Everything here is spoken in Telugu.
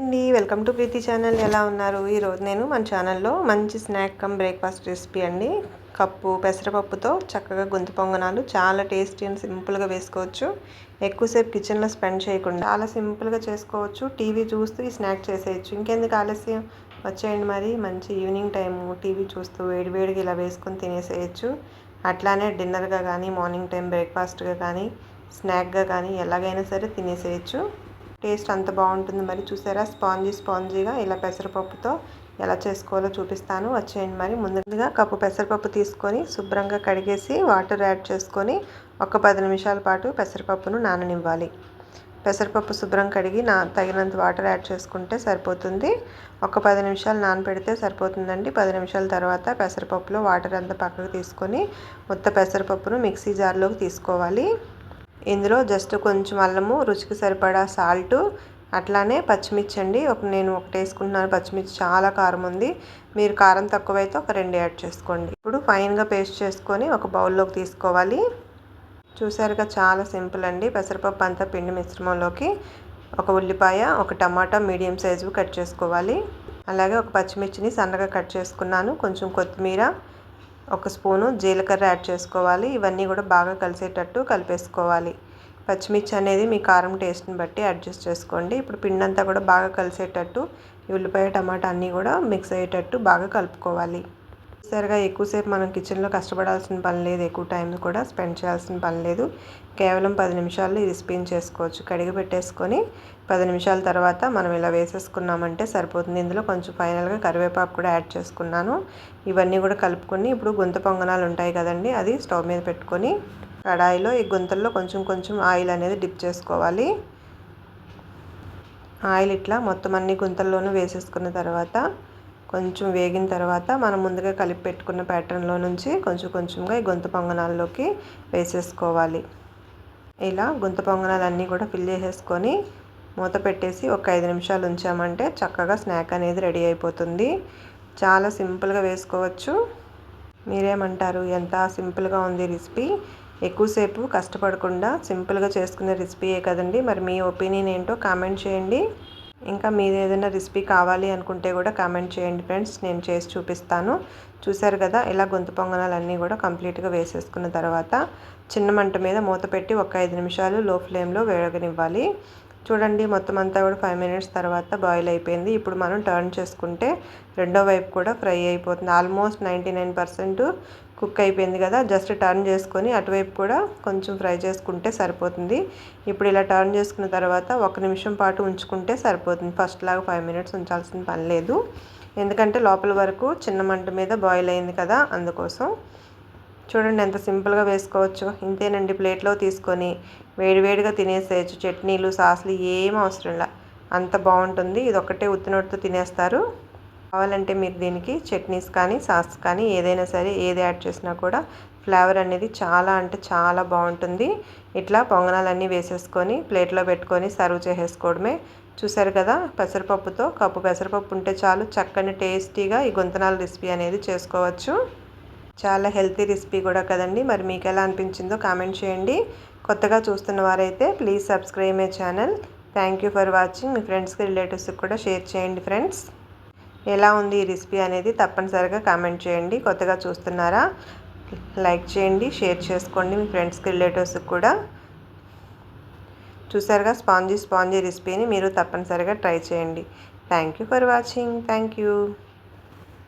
అండి వెల్కమ్ టు ప్రీతి ఛానల్. ఎలా ఉన్నారు? ఈరోజు నేను మన ఛానల్లో మంచి స్నాక్ కమ్ బ్రేక్ఫాస్ట్ రెసిపీ అండి. కప్పు పెసరపప్పుతో చక్కగా గొంతు పొంగనాలు. చాలా టేస్టీ అండ్ సింపుల్గా వేసుకోవచ్చు. ఎక్కువసేపు కిచెన్లో స్పెండ్ చేయకుండా చాలా సింపుల్గా చేసుకోవచ్చు. టీవీ చూస్తూ ఈ స్నాక్ చేసేయచ్చు. ఇంకెందుకు ఆలస్యం? వచ్చేయండి మరి. మంచి ఈవినింగ్ టైము టీవీ చూస్తూ వేడివేడిగా ఇలా వేసుకొని తినేసేయచ్చు. అట్లానే డిన్నర్గా కానీ మార్నింగ్ టైం బ్రేక్ఫాస్ట్గా కానీ స్నాక్గా కానీ ఎలాగైనా సరే తినేసేయచ్చు. టేస్ట్ అంత బాగుంటుంది. మరి చూసారా? స్పాంజీ స్పాంజీగా ఇలా పెసరపప్పుతో ఎలా చేసుకోవాలో చూపిస్తాను. వచ్చేయండి మరి. ముందుగా కప్పు పెసరపప్పు తీసుకొని శుభ్రంగా కడిగేసి వాటర్ యాడ్ చేసుకొని ఒక పది నిమిషాల పాటు పెసరపప్పును నాననివ్వాలి. పెసరపప్పు శుభ్రం కడిగి నా తగినంత వాటర్ యాడ్ చేసుకుంటే సరిపోతుంది. ఒక పది నిమిషాలు నానపెడితే సరిపోతుందండి. పది నిమిషాల తర్వాత పెసరపప్పులో వాటర్ అంతా పక్కకు తీసుకొని మొత్తం పెసరపప్పును మిక్సీ జార్లోకి తీసుకోవాలి. ఇందులో జస్ట్ కొంచెం అల్లము రుచికి సరిపడా సాల్ట్ అట్లానే పచ్చిమిర్చి అండి. ఒక నేను ఒకటి వేసుకుంటున్నాను. పచ్చిమిర్చి చాలా కారం ఉంది. మీరు కారం తక్కువైతే ఒక రెండు యాడ్ చేసుకోండి. ఇప్పుడు ఫైన్గా పేస్ట్ చేసుకొని ఒక బౌల్లోకి తీసుకోవాలి. చూసారుగా చాలా సింపుల్ అండి. పెసరపప్పు అంతా పిండి మిశ్రమంలోకి ఒక ఉల్లిపాయ ఒక టమాటా మీడియం సైజు కట్ చేసుకోవాలి. అలాగే ఒక పచ్చిమిర్చిని సన్నగా కట్ చేసుకున్నాను. కొంచెం కొత్తిమీర ఒక స్పూను జీలకర్ర యాడ్ చేసుకోవాలి. ఇవన్నీ కూడా బాగా కలిసేటట్టు కలిపేసుకోవాలి. పచ్చిమిర్చి అనేది మీ కారం టేస్ట్ని బట్టి అడ్జస్ట్ చేసుకోండి. ఇప్పుడు పిండి అంతా కూడా బాగా కలిసేటట్టు ఉల్లిపాయ టమాటా అన్నీ కూడా మిక్స్ అయ్యేటట్టు బాగా కలుపుకోవాలి. సరిగా ఎక్కువసేపు మనం కిచెన్లో కష్టపడాల్సిన పని లేదు ఎక్కువ టైం కూడా స్పెండ్ చేయాల్సిన పని లేదు. కేవలం పది నిమిషాల్లో ఇది స్పిన్ చేసుకోవచ్చు. కడిగి పెట్టేసుకొని పది నిమిషాల తర్వాత మనం ఇలా వేసేసుకున్నామంటే సరిపోతుంది. ఇందులో కొంచెం ఫైనల్గా కరివేపాకు కూడా యాడ్ చేసుకున్నాను. ఇవన్నీ కూడా కలుపుకొని ఇప్పుడు గుంత పొంగనాలు ఉంటాయి కదండి అది స్టవ్ మీద పెట్టుకొని కడాయిలో ఈ గుంతల్లో కొంచెం కొంచెం ఆయిల్ అనేది డిప్ చేసుకోవాలి. ఆయిల్ ఇట్లా మొత్తం అన్ని గుంతల్లోనూ వేసేసుకున్న తర్వాత కొంచెం వేగిన తర్వాత మనం ముందుగా కలిపి పెట్టుకున్న ప్యాటర్న్లో నుంచి కొంచెం కొంచెంగా ఈ గొంతు పొంగనాల్లోకి వేసేసుకోవాలి. ఇలా గుంత పొంగనాలన్నీ కూడా ఫిల్ చేసేసుకొని మూత పెట్టేసి ఒక ఐదు నిమిషాలు ఉంచామంటే చక్కగా స్నాక్ అనేది రెడీ అయిపోతుంది. చాలా సింపుల్గా వేసుకోవచ్చు. మీరేమంటారు? ఎంత సింపుల్గా ఉంది రెసిపీ ఎక్కువసేపు కష్టపడకుండా సింపుల్గా చేసుకునే రెసిపీయే కదండి? మరి మీ ఒపీనియన్ ఏంటో కామెంట్ చేయండి. ఇంకా మీరు ఏదైనా రెసిపీ కావాలి అనుకుంటే కూడా కామెంట్ చేయండి ఫ్రెండ్స్ నేను చేసి చూపిస్తాను. చూసారు కదా ఇలా గొంతు పొంగనాలన్నీ కూడా కంప్లీట్గా వేసేసుకున్న తర్వాత చిన్న మంట మీద మూత పెట్టి ఒక ఐదు నిమిషాలు లో ఫ్లేమ్లో వేడగనివ్వాలి చూడండి మొత్తం అంతా కూడా ఫైవ్ మినిట్స్ తర్వాత బాయిల్ అయిపోయింది. ఇప్పుడు మనం టర్న్ చేసుకుంటే రెండో వైపు కూడా ఫ్రై అయిపోతుంది. Almost ninety nine percent cook అయిపోయింది కదా. జస్ట్ టర్న్ చేసుకొని అటువైపు కూడా కొంచెం ఫ్రై చేసుకుంటే సరిపోతుంది. ఇప్పుడు ఇలా టర్న్ చేసుకున్న తర్వాత ఒక నిమిషం పాటు ఉంచుకుంటే సరిపోతుంది. ఫస్ట్ లాగా ఫైవ్ మినిట్స్ ఉంచాల్సిన పని లేదు. ఎందుకంటే లోపల వరకు చిన్న మంట మీద బాయిల్ అయింది కదా అందుకోసం. చూడండి ఎంత సింపుల్గా వేసుకోవచ్చు. ఇంతేనండి ప్లేట్లో తీసుకొని వేడివేడిగా తినేసేయచ్చు. చట్నీలు సాసులు ఏం అవసరం లే. అంత బాగుంటుంది. ఇది ఒక్కటే ఉత్తినొట్టుతో తినేస్తారు. కావాలంటే మీరు దీనికి చట్నీస్ కానీ సాస్ కానీ ఏదైనా సరే ఏది యాడ్ చేసినా కూడా ఫ్లేవర్ అనేది చాలా అంటే చాలా బాగుంటుంది. ఇట్లా పొంగనాలన్నీ వేసేసుకొని ప్లేట్లో పెట్టుకొని సర్వ్ చేసేసుకోవడమే. చూసారు కదా? పెసరపప్పుతో. కప్పు పెసరపప్పు ఉంటే చాలు చక్కని టేస్టీగా ఈ గొంతనాల రెసిపీ అనేది చేసుకోవచ్చు. చాలా హెల్తీ రెసిపీ కూడా కదండి. మరి మీకు ఎలా అనిపించిందో కామెంట్ చేయండి. కొత్తగా చూస్తున్న వారైతే please subscribe my channel. Thank you for watching. మీ ఫ్రెండ్స్కి రిలేటివ్స్కి కూడా షేర్ చేయండి ఫ్రెండ్స్. ఎలా ఉంది ఈ రెసిపీ అనేది తప్పనిసరిగా కామెంట్ చేయండి. కొత్తగా చూస్తున్నారా? లైక్ చేయండి షేర్ చేసుకోండి మీ ఫ్రెండ్స్కి రిలేటివ్స్కి కూడా. చూసారుగా స్పాంజీ స్పాంజీ రెసిపీని మీరు తప్పనిసరిగా ట్రై చేయండి. Thank you for watching. Thank you.